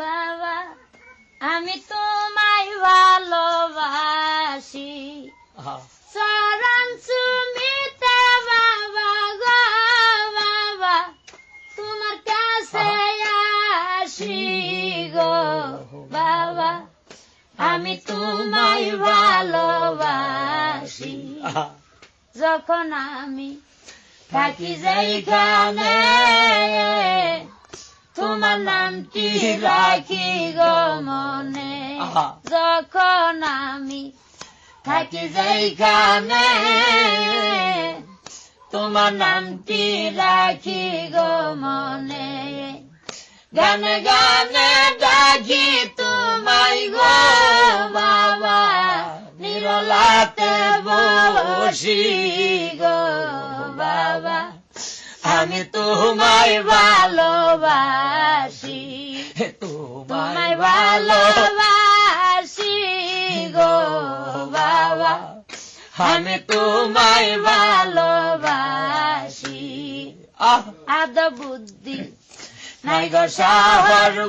বাবা আমি তোমায় ভালোবাসি। চরণ সুমিতে বাবা গো বাবা তোমার কাছে আসি গো বাবা আমি তোমায় ভালোবাসি। যখন আমি থাকি যাই যেখানে তোমার নামটি রাখি গো মনে। যখন আমি থাকি যেখানে তোমার নামটি রাখি গো মনে গানে গানে ডাকি তোমায় গো বাবা নিরলাতে বসি গো বাবা। আমি তোমায় ভালোবাসি তোমায় ভালোবাসি গো বাবা। আমি তোমায় ভালোবাসি। আদা বুদ্ধি। নাই গো সাহর